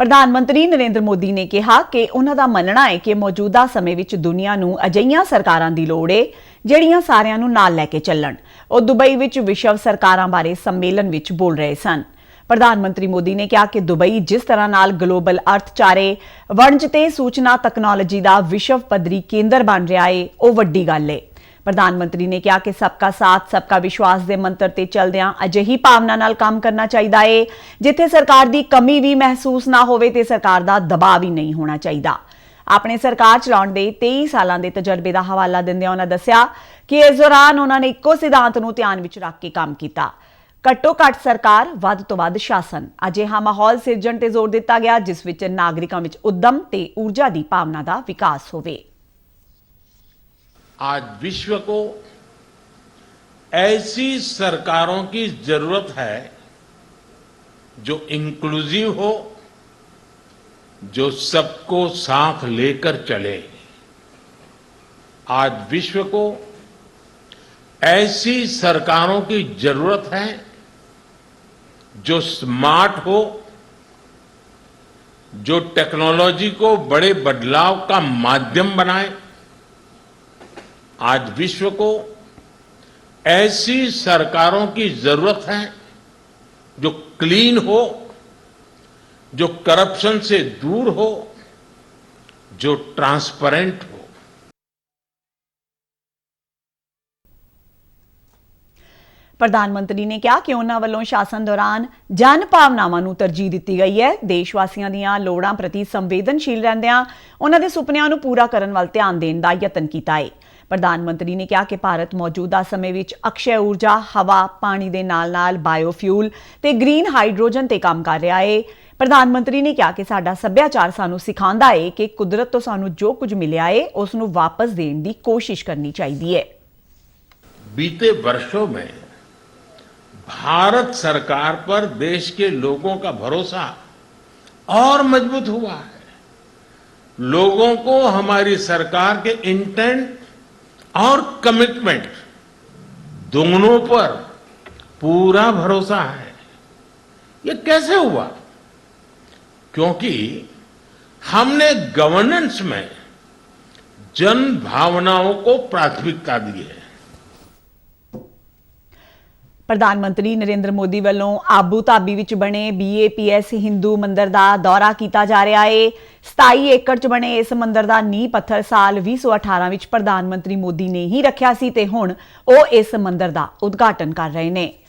ਪ੍ਰਧਾਨ ਮੰਤਰੀ ਨਰਿੰਦਰ ਮੋਦੀ ਨੇ ਕਿਹਾ ਕਿ ਉਹਨਾਂ ਦਾ ਮੰਨਣਾ ਹੈ ਕਿ ਮੌਜੂਦਾ ਸਮੇਂ ਵਿੱਚ ਦੁਨੀਆ ਨੂੰ ਅਜਿਹੀਆਂ ਸਰਕਾਰਾਂ ਦੀ ਲੋੜ ਹੈ ਜਿਹੜੀਆਂ ਸਾਰਿਆਂ ਨੂੰ ਨਾਲ ਲੈ ਕੇ ਚੱਲਣ। ਉਹ ਦੁਬਈ ਵਿੱਚ ਵਿਸ਼ਵ ਸਰਕਾਰਾਂ ਬਾਰੇ ਸੰਮੇਲਨ ਵਿੱਚ ਬੋਲ ਰਹੇ ਸਨ। ਪ੍ਰਧਾਨ ਮੰਤਰੀ ਮੋਦੀ ਨੇ ਕਿਹਾ ਕਿ ਦੁਬਈ ਜਿਸ ਤਰ੍ਹਾਂ ਨਾਲ ਗਲੋਬਲ ਅਰਥਚਾਰੇ, ਵਣਜ ਤੇ ਸੂਚਨਾ ਤਕਨਾਲੋਜੀ ਦਾ ਵਿਸ਼ਵ ਪੱਧਰੀ ਕੇਂਦਰ ਬਣ ਰਿਹਾ ਹੈ ਉਹ ਵੱਡੀ ਗੱਲ ਹੈ ਪ੍ਰਧਾਨ ਮੰਤਰੀ ਨੇ ਕਿਹਾ ਕਿ ਸਭ ਸਬਕਾ ਸਾਥ ਸਭ ਸਬਕਾ ਵਿਸ਼ਵਾਸ ਦੇ ਮੰਤਰ ਤੇ ਚੱਲਦਿਆਂ ਅਜਿਹੀ ਭਾਵਨਾ ਨਾਲ ਕੰਮ ਕਰਨਾ ਚਾਹੀਦਾ ਏ। ਜਿੱਥੇ ਸਰਕਾਰ ਦੀ ਕਮੀ ਵੀ ਮਹਿਸੂਸ ਨਾ ਹੋਵੇ ਤੇ ਸਰਕਾਰ ਦਾ ਦਬਾਅ ਵੀ ਨਹੀਂ ਹੋਣਾ ਚਾਹੀਦਾ। ਆਪਣੇ ਸਰਕਾਰ ਚਲਾਉਣ ਦੇ 23 ਸਾਲਾਂ ਦੇ ਤਜਰਬੇ ਦਾ ਹਵਾਲਾ ਦਿੰਦਿਆਂ ਉਹਨਾਂ ਦੱਸਿਆ ਕਿ ਇਸ ਦੌਰਾਨ ਉਹਨਾਂ ਨੇ ਇੱਕੋ ਸਿਧਾਂਤ ਨੂੰ ਧਿਆਨ ਵਿੱਚ ਰੱਖ ਕੇ ਕੰਮ ਕੀਤਾ। ਘੱਟੋ ਘੱਟ ਸਰਕਾਰ, ਵੱਧ ਤੋਂ ਵੱਧ ਸ਼ਾਸਨ। ਅਜਿਹਾ ਮਾਹੌਲ ਸਿਰਜਣ ਤੇ ਜ਼ੋਰ ਦਿੱਤਾ ਗਿਆ, ਜਿਸ ਵਿੱਚ ਨਾਗਰਿਕਾਂ ਵਿੱਚ ਉਦਮ ਤੇ ਊਰਜਾ ਦੀ ਭਾਵਨਾ ਦਾ ਵਿਕਾਸ ਹੋਵੇ। आज विश्व को ऐसी सरकारों की ज़रूरत है जो इंक्लूसिव हो, जो सबको साथ लेकर चले। आज विश्व को ऐसी सरकारों की ज़रूरत है जो स्मार्ट हो, जो टेक्नोलॉजी को बड़े बदलाव का माध्यम बनाए। आज विश्व को ऐसी सरकारों की जरूरत है जो क्लीन हो जो करप्शन से दूर हो जो ट्रांसपेरेंट हो ਪ੍ਰਧਾਨ ਮੰਤਰੀ ਨੇ ਕਿਹਾ ਕਿ ਉਹਨਾਂ ਵੱਲੋਂ ਸ਼ਾਸਨ ਦੌਰਾਨ ਜਨ ਭਾਵਨਾਵਾਂ ਨੂੰ ਤਰਜੀਹ ਦਿੱਤੀ ਗਈ ਹੈ ਦੇਸ਼ ਵਾਸੀਆਂ ਦੀਆਂ ਲੋੜਾਂ ਪ੍ਰਤੀ ਸੰਵੇਦਨਸ਼ੀਲ ਰਹਿੰਦਿਆਂ ਉਹਨਾਂ ਦੇ ਸੁਪਨਿਆਂ ਨੂੰ ਪੂਰਾ ਕਰਨ ਵੱਲ ਧਿਆਨ ਦੇਣ ਦਾ ਯਤਨ ਕੀਤਾ ਹੈ ਪ੍ਰਧਾਨ ਮੰਤਰੀ ਨੇ ਕਿਹਾ ਕਿ ਭਾਰਤ ਮੌਜੂਦਾ ਸਮੇਂ ਵਿੱਚ ਅਕਸ਼ੈ ਊਰਜਾ ਹਵਾ ਪਾਣੀ ਦੇ ਨਾਲ-ਨਾਲ ਬਾਇਓਫਿਊਲ ਤੇ ਗ੍ਰੀਨ ਹਾਈਡਰੋਜਨ ਤੇ ਕੰਮ ਕਰ ਰਿਹਾ ਹੈ ਪ੍ਰਧਾਨ ਮੰਤਰੀ ਨੇ ਕਿਹਾ ਕਿ ਸਾਡਾ ਸੱਭਿਆਚਾਰ ਸਾਨੂੰ ਸਿਖਾਉਂਦਾ ਹੈ ਕਿ ਕੁਦਰਤ ਤੋਂ ਸਾਨੂੰ ਜੋ ਕੁਝ ਮਿਲਿਆ ਹੈ ਉਸ ਨੂੰ ਵਾਪਸ ਦੇਣ ਦੀ ਕੋਸ਼ਿਸ਼ ਕਰਨੀ ਚਾਹੀਦੀ ਹੈ बीते वर्षों में भारत सरकार पर देश के लोगों का भरोसा और मजबूत हुआ है लोगों को हमारी सरकार के इंटेंट और कमिटमेंट दोनों पर पूरा भरोसा है। ये कैसे हुआ? क्योंकि हमने गवर्नेंस में जन भावनाओं को प्राथमिकता दी है। ਪ੍ਰਧਾਨ ਮੰਤਰੀ ਨਰਿੰਦਰ ਮੋਦੀ ਵੱਲੋਂ ਆਬੂ ਧਾਬੀ ਵਿੱਚ ਬਣੇ BAPS ਹਿੰਦੂ ਮੰਦਿਰ ਦਾ ਦੌਰਾ ਕੀਤਾ ਜਾ ਰਿਹਾ ਏ। 27 ਏਕੜ 'ਚ ਬਣੇ ਇਸ ਮੰਦਿਰ ਦਾ ਨੀਂਹ ਪੱਥਰ ਸਾਲ 2018 ਵਿੱਚ ਪ੍ਰਧਾਨ ਮੰਤਰੀ ਮੋਦੀ ਨੇ ਹੀ ਰੱਖਿਆ ਸੀ ਤੇ ਹੁਣ ਉਹ ਇਸ ਮੰਦਿਰ ਦਾ ਉਦਘਾਟਨ ਕਰ ਰਹੇ ਨੇ।